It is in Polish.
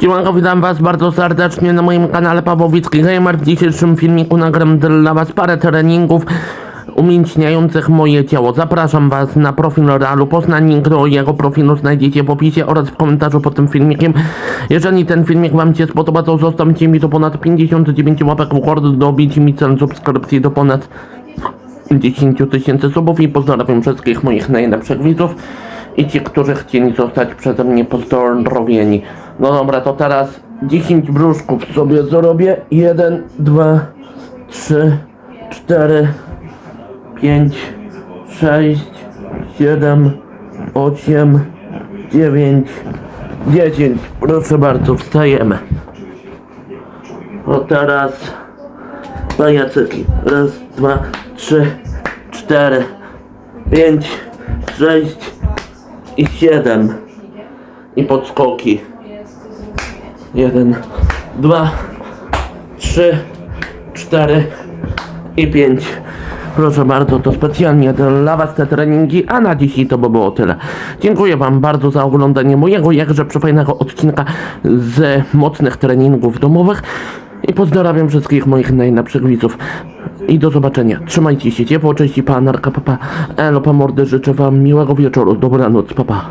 Siemanko, witam was bardzo serdecznie na moim kanale Pawłowicki Gamer. W dzisiejszym filmiku nagram dla was parę treningów umięśniających moje ciało. Zapraszam was na profil Realu Poznań. Link do jego profilu znajdziecie w opisie oraz w komentarzu pod tym filmikiem. Jeżeli ten filmik wam się spodoba, to zostawcie mi do ponad 59 łapek w górę, dobicie mi cel subskrypcji do ponad 10 tysięcy subów i pozdrawiam wszystkich moich najlepszych widzów i ci, którzy chcieli zostać przeze mnie pozdrowieni. No dobra, to teraz 10 brzuszków sobie zrobię. 1, 2, 3, 4, 5, 6, 7, 8, 9, 10. Proszę bardzo, wstajemy. O teraz pajacyki. Raz, dwa, trzy, cztery, pięć, sześć i siedem. I podskoki. Jeden, dwa, trzy, cztery i pięć. Proszę bardzo, to specjalnie dla Was te treningi, a na dzisiaj to by było tyle. Dziękuję Wam bardzo za oglądanie mojego jakże przefajnego odcinka z mocnych treningów domowych i pozdrawiam wszystkich moich najlepszych widzów. I do zobaczenia. Trzymajcie się ciepło, cześć pa, narka, papa. Elo, pa mordy, życzę Wam miłego wieczoru, dobranoc, papa.